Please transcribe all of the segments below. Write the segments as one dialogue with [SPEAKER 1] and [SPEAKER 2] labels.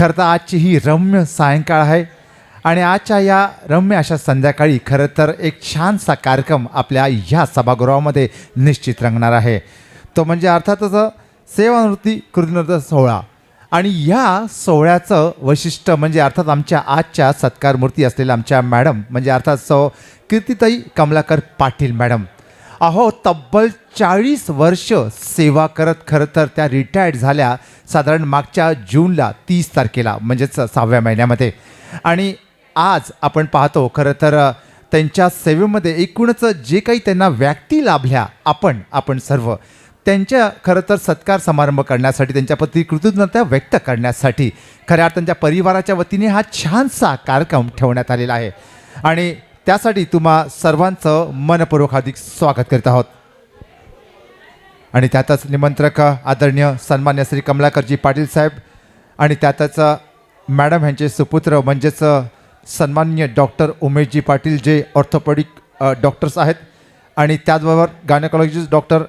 [SPEAKER 1] खरं तर आजची ही रम्य सायंकाळ आहे. आणि आजच्या या रम्य अशा संध्याकाळी खरं तर एक छानसा कार्यक्रम आपल्या ह्या सभागृहामध्ये निश्चित रंगणार आहे. तो म्हणजे अर्थातच सेवानिवृत्ती कृतज्ञता सोहळा. आणि ह्या सोहळ्याचं वैशिष्ट्य म्हणजे अर्थात आमच्या आजच्या सत्कारमूर्ती असलेल्या आमच्या मॅडम म्हणजे अर्थात सौ कीर्तिताई कमलाकर पाटील मॅडम. अहो तब्बल चाळीस वर्ष सेवा करत खरं तर त्या रिटायर्ड झाल्या साधारण मागच्या जूनला तीस तारखेला म्हणजेच सहाव्या महिन्यामध्ये. आणि आज आपण पाहतो खरं तर त्यांच्या सेवेमध्ये एकूणच जे काही त्यांना व्यक्ती लाभल्या आपण आपण सर्व त्यांच्या खरं तर सत्कार समारंभ करण्यासाठी त्यांच्याप्रती कृतज्ञता व्यक्त करण्यासाठी खऱ्या अर्थाने त्यांच्या परिवाराच्या वतीने हा छानसा कार्यक्रम ठेवण्यात आलेला आहे. आणि त्यासाठी तुम्हा सर्वांचं मनपूर्वक हार्दिक स्वागत करीत आहोत. आणि त्यातच निमंत्रक आदरणीय सन्मान्य श्री कमलाकरजी पाटील साहेब आणि त्यातच मॅडम ह्यांचे सुपुत्र म्हणजेच सन्मान्य डॉक्टर उमेशजी पाटील जे ऑर्थोपेडिक डॉक्टर्स आहेत. आणि त्याचबरोबर गायनॉकॉलॉजिस्ट डॉक्टर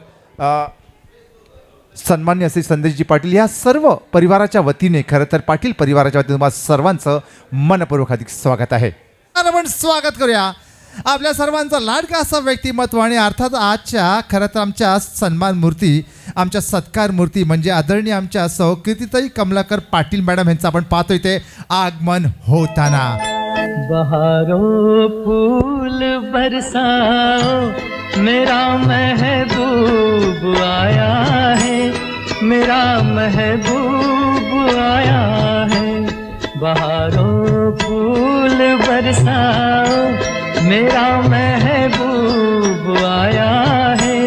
[SPEAKER 1] सन्मान्य श्री संदेशजी पाटील या सर्व परिवाराच्या वतीने खरं तर पाटील परिवाराच्या वतीने तुम्हाला सर्वांचं मनपूर्वक हार्दिक स्वागत आहे. आपण स्वागत करूया. आपल्या सर्वांचा लाडका असं व्यक्तिमत्व आणि अर्थात आजच्या खरं तर आमच्या सन्मान मूर्ती आमच्या सत्कार मूर्ती म्हणजे आदरणीय आमच्या सौ कमलाकर पाटील मॅडम यांचं आपण पाहतोय ते आगमन होताना.
[SPEAKER 2] बहारो फूल बरसाओ मेरा महबूब आया है मेरा महबूब आया है। बहारो फूल बरसाओ मेरा महबूब आया है,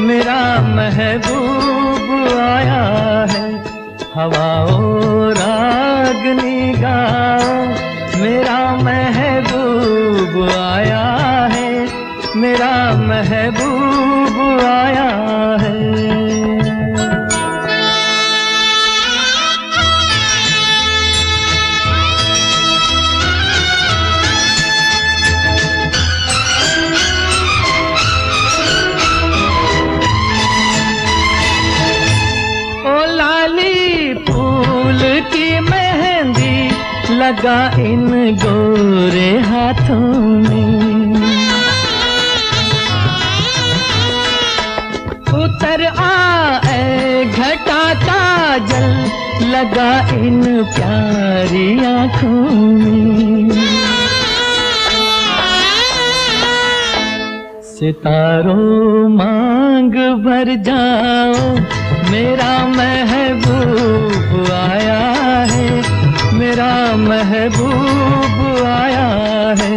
[SPEAKER 2] मेरा महबूब आया है। हवाओं रागनी गाओ मेरा महबूब आया है, मेरा महबूब आया है। लगा इन गोरे हाथों में। उतर आए घटा का जल लगा इन प्यारी आँखों में। सितारों मांग भर जाओ, मेरा महबूब आया है। मेरा महबूब आया है।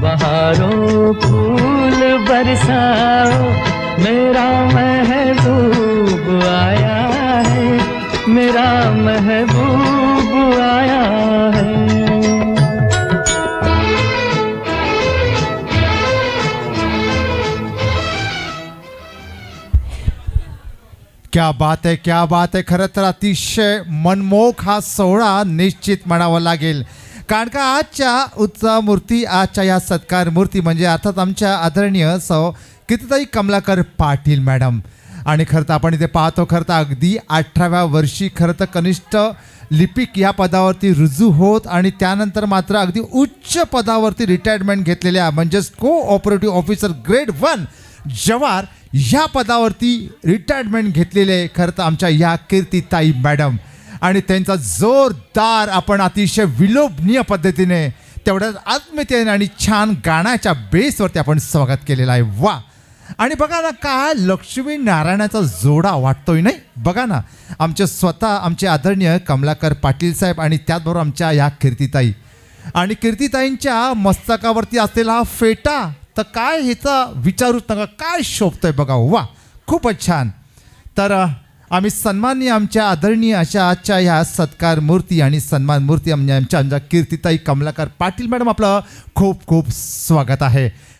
[SPEAKER 2] बहारों फूल बरसाओ, मेरा महबूब आया है। मेरा महबूब आया है।
[SPEAKER 1] क्या बात आहे क्या बात आहे खरं तर अतिशय मनमोहक हा सोहळा निश्चित म्हणावा लागेल. कारण का आजच्या उत्सव मूर्ती आजच्या या सत्कार मूर्ती म्हणजे अर्थात आमच्या आदरणीय सौ कितीतरी कमलाकर पाटील मॅडम. आणि खरं तर आपण इथे पाहतो खरं तर अगदी अठराव्या वर्षी खरं तर कनिष्ठ लिपिक या पदावरती रुजू होत आणि त्यानंतर मात्र अगदी उच्च पदावरती रिटायरमेंट घेतलेल्या म्हणजेच को ऑपरेटिव्ह ऑफिसर ग्रेड वन जवार ह्या पदावरती रिटायरमेंट घेतलेले खरं तर आमच्या ह्या कीर्तीताई मॅडम आणि त्यांचा जोरदार आपण अतिशय विलोभनीय पद्धतीने तेवढ्याच आत्मीयतेने आणि छान गाण्याच्या बेसवरती आपण स्वागत केलेलं आहे. वा! आणि बघा ना काय लक्ष्मी नारायणाचा जोडा वाटतोय नाही? बघा ना आमचे स्वतः आमचे आदरणीय कमलाकर पाटील साहेब आणि त्याचबरोबर आमच्या ह्या कीर्तीताई. आणि कीर्तीताईंच्या मस्तकावरती असलेला हा फेटा तर काय ह्याचा विचारूच नका काय शोभतोय बघा हो, वा. खूपच छान. तर आम्ही सन्माननीय आमच्या आदरणीय अशा आजच्या ह्या सत्कार मूर्ती आणि सन्मान मूर्ती आमच्या आमच्या कीर्तिताई कमलाकर पाटील मॅडम आपलं खूप खूप स्वागत आहे.